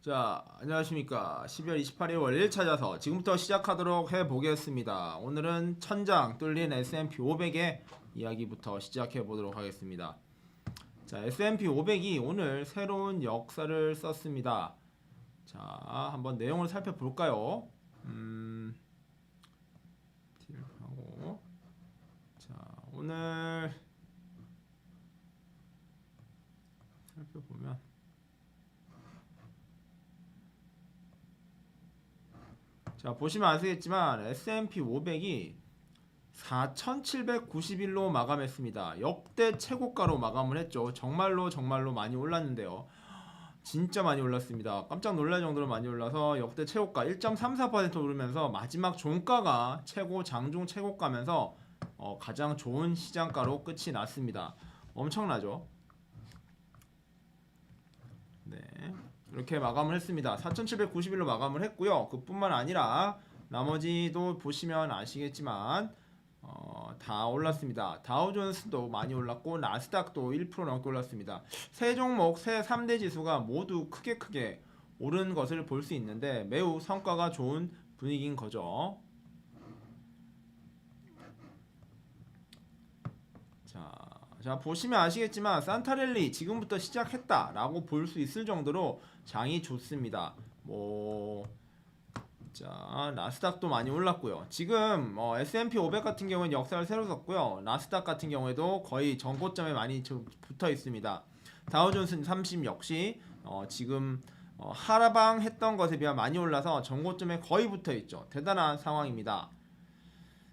자, 안녕하십니까. 12월 28일 월요일 찾아서 지금부터 시작하도록 해보겠습니다. 오늘은 천장 뚫린 S&P 500의 이야기부터 시작해 보도록 하겠습니다. 자, S&P 500이 오늘 새로운 역사를 썼습니다. 자, 한번 내용을 살펴볼까요? 음, 딜하고 자, 오늘 살펴보면 자 보시면 아시겠지만 S&P 500이 4,791로 마감했습니다. 역대 최고가로 마감을 했죠. 정말로 정말로 많이 올랐는데요. 진짜 많이 올랐습니다. 깜짝 놀랄 정도로 많이 올라서 역대 최고가 1.34% 오르면서 마지막 종가가 최고 장중 최고가면서 어, 가장 좋은 시장가로 끝이 났습니다. 엄청나죠? 네. 이렇게 마감을 했습니다. 4,791로 마감을 했고요. 그뿐만 아니라 나머지도 보시면 아시겠지만 어, 다 올랐습니다. 다우존스도 많이 올랐고 나스닥도 1% 넘게 올랐습니다. 세 종목, 세 3대 지수가 모두 크게 크게 오른 것을 볼 수 있는데 매우 성과가 좋은 분위기인 거죠. 자, 자 보시면 아시겠지만 산타랠리 지금부터 시작했다 라고 볼 수 있을 정도로 장이 좋습니다. 뭐 자, 나스닥도 많이 올랐고요. 지금 어, S&P 500 같은 경우는 역사를 새로 썼고요. 나스닥 같은 경우에도 거의 전고점에 많이 저- 붙어 있습니다. 다우존스 30 역시 어, 지금 어, 하라방 했던 것에 비해 많이 올라서 전고점에 거의 붙어 있죠. 대단한 상황입니다.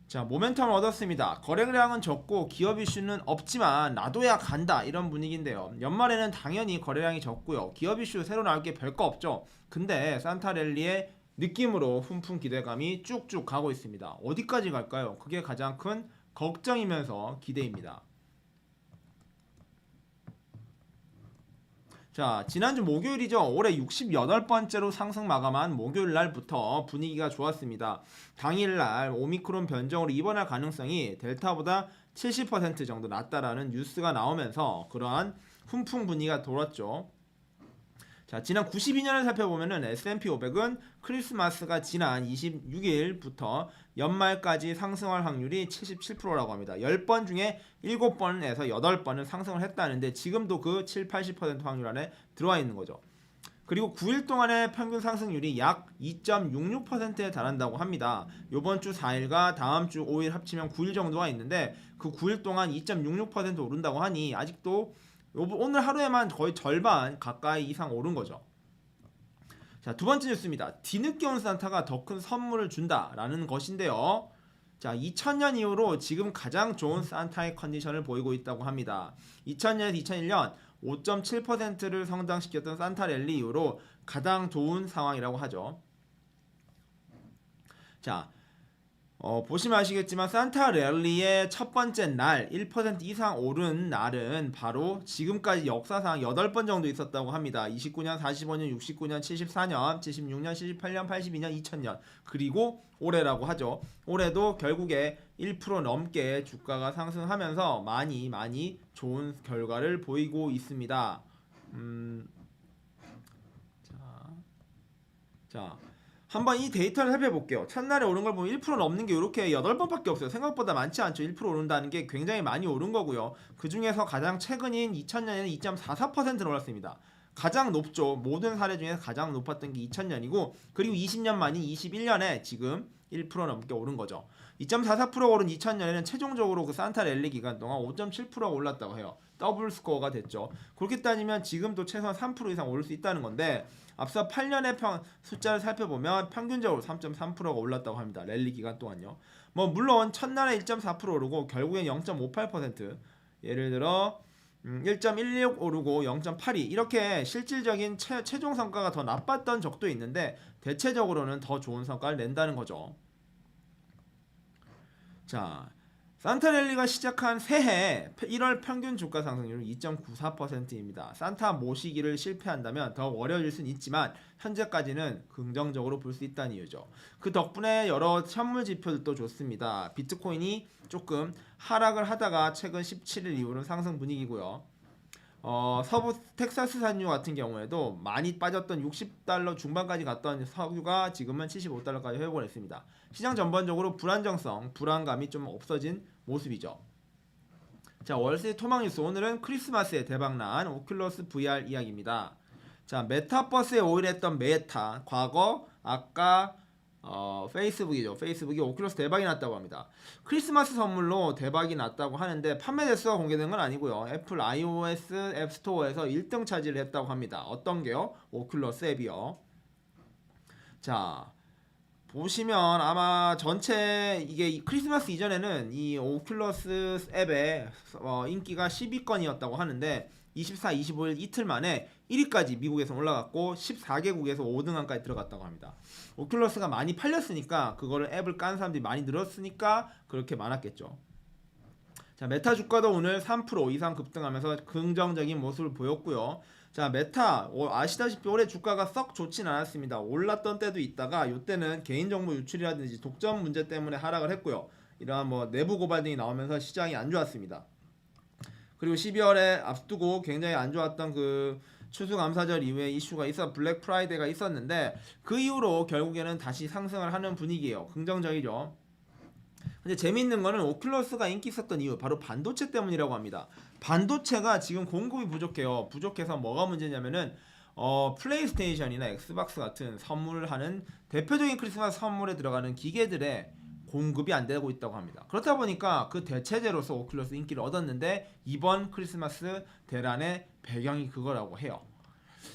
자, 모멘텀을 얻었습니다. 거래량은 적고 기업 이슈는 없지만 놔둬야 간다 이런 분위기인데요. 연말에는 당연히 거래량이 적고요. 기업 이슈 새로 나올 게 별거 없죠. 근데 산타랠리의 느낌으로 훈풍 기대감이 쭉쭉 가고 있습니다. 어디까지 갈까요? 그게 가장 큰 걱정이면서 기대입니다. 자, 지난주 목요일이죠. 올해 68번째로 상승 마감한 목요일 날부터 분위기가 좋았습니다. 당일 날 오미크론 변종으로 입원할 가능성이 델타보다 70% 정도 낮다라는 뉴스가 나오면서 그러한 훈풍 분위기가 돌았죠. 자, 지난 92년을 살펴보면은 S&P 500은 크리스마스가 지난 26일부터 연말까지 상승할 확률이 77%라고 합니다. 10번 중에 7번에서 8번은 상승을 했다는데 지금도 그 7, 80% 확률 안에 들어와 있는 거죠. 그리고 9일 동안의 평균 상승률이 약 2.66%에 달한다고 합니다. 요번 주 4일과 다음 주 5일 합치면 9일 정도가 있는데 그 9일 동안 2.66% 오른다고 하니 아직도 요- 오늘 하루에만 거의 절반 가까이 이상 오른 거죠. 자, 두 번째 뉴스입니다. 뒤늦게 온 산타가 더 큰 선물을 준다라는 것인데요. 자, 2000년 이후로 지금 가장 좋은 산타의 컨디션을 보이고 있다고 합니다. 2000년에서 2001년 5.7%를 성장시켰던 산타 랠리 이후로 가장 좋은 상황이라고 하죠. 자, 어, 보시면 아시겠지만 산타 랠리의 첫 번째 날 1% 이상 오른 날은 바로 지금까지 역사상 8번 정도 있었다고 합니다. 29년, 45년, 69년, 74년, 76년, 78년, 82년, 2000년 그리고 올해라고 하죠. 올해도 결국에 1% 넘게 주가가 상승하면서 많이 많이 좋은 결과를 보이고 있습니다. 음, 자, 자, 한번 이 데이터를 살펴볼게요. 첫날에 오른 걸 보면 1% 넘는 게 이렇게 8번밖에 없어요. 생각보다 많지 않죠. 1% 오른다는 게 굉장히 많이 오른 거고요. 그 중에서 가장 최근인 2000년에는 2.44%는 올랐습니다. 가장 높죠. 모든 사례 중에서 가장 높았던 게 2000년이고 그리고 20년 만인 21년에 지금 1% 넘게 오른 거죠. 2.44% 오른 2000년에는 최종적으로 그 산타 랠리 기간 동안 5.7%가 올랐다고 해요. 더블 스코어가 됐죠. 그렇게 따지면 지금도 최소한 3% 이상 오를 수 있다는 건데 앞서 8년의 평 숫자를 살펴보면 평균적으로 3.3%가 올랐다고 합니다. 랠리 기간 동안요. 뭐 물론 첫날에 1.4% 오르고 결국엔 0.58% 예를 들어 음, 1.16 오르고 0.82 이렇게 실질적인 최, 최종 성과가 더 나빴던 적도 있는데 대체적으로는 더 좋은 성과를 낸다는 거죠. 자, 산타랠리가 시작한 새해 1월 평균 주가 상승률은 2.94%입니다. 산타 모시기를 실패한다면 더 어려워질 수는 있지만 현재까지는 긍정적으로 볼 수 있다는 이유죠. 그 덕분에 여러 현물 지표들도 좋습니다. 비트코인이 조금 하락을 하다가 최근 17일 이후로 상승 분위기고요. 어, 서부 텍사스 산유 같은 경우에도 많이 빠졌던 60달러 중반까지 갔던 석유가 지금은 75달러까지 회복을 했습니다. 시장 전반적으로 불안정성, 불안감이 좀 없어진 모습이죠. 자, 월스트리트 토막 뉴스 오늘은 크리스마스에 대박난 오큘러스 VR 이야기입니다. 자, 메타버스에 오일했던 메타 과거 아까 어, 페이스북이죠. 페이스북이 오큘러스 대박이 났다고 합니다. 크리스마스 선물로 대박이 났다고 하는데 판매 대수가 공개된 건 아니고요. 애플 iOS 앱스토어에서 1등 차지를 했다고 합니다. 어떤 게요? 오큘러스 앱이요. 자, 보시면 아마 전체 이게 이 크리스마스 이전에는 이 오큘러스 앱의 어, 인기가 10위권이었다고 하는데 24, 25일 이틀 만에 1위까지 미국에서 올라갔고 14개국에서 5등안까지 들어갔다고 합니다. 오큘러스가 많이 팔렸으니까 그거를 앱을 깐 사람들이 많이 늘었으니까 그렇게 많았겠죠. 자 메타 주가도 오늘 3% 이상 급등하면서 긍정적인 모습을 보였고요. 자 메타 어, 아시다시피 올해 주가가 썩 좋진 않았습니다. 올랐던 때도 있다가 이때는 개인정보 유출이라든지 독점 문제 때문에 하락을 했고요. 이러한 뭐 내부 고발 등이 나오면서 시장이 안 좋았습니다. 그리고 12월에 앞두고 굉장히 안 좋았던 그 추수감사절 이후에 이슈가 있어 블랙 프라이데이가 있었는데 그 이후로 결국에는 다시 상승을 하는 분위기예요. 긍정적이죠. 근데 재미있는 거는 오큘러스가 인기 있었던 이유 바로 반도체 때문이라고 합니다. 반도체가 지금 공급이 부족해요. 부족해서 뭐가 문제냐면은 어, 플레이스테이션이나 엑스박스 같은 선물을 하는 대표적인 크리스마스 선물에 들어가는 기계들의 공급이 안 되고 있다고 합니다. 그렇다 보니까 그 대체제로서 오큘러스 인기를 얻었는데 이번 크리스마스 대란의 배경이 그거라고 해요.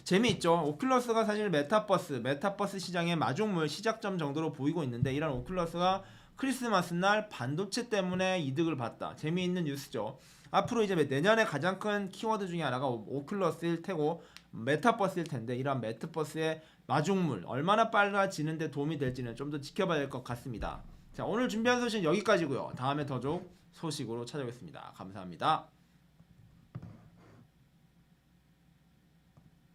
재미있죠. 오큘러스가 사실 메타버스, 메타버스 시장의 마중물 시작점 정도로 보이고 있는데 이런 오큘러스가 크리스마스 날 반도체 때문에 이득을 봤다. 재미있는 뉴스죠. 앞으로 이제 내년에 가장 큰 키워드 중에 하나가 오- 오큘러스일 테고 메타버스일 텐데 이런 메타버스의 마중물 얼마나 빨라지는데 도움이 될지는 좀 더 지켜봐야 될 것 같습니다. 자 오늘 준비한 소식은 여기까지고요. 다음에 더 좋은 소식으로 찾아오겠습니다. 감사합니다.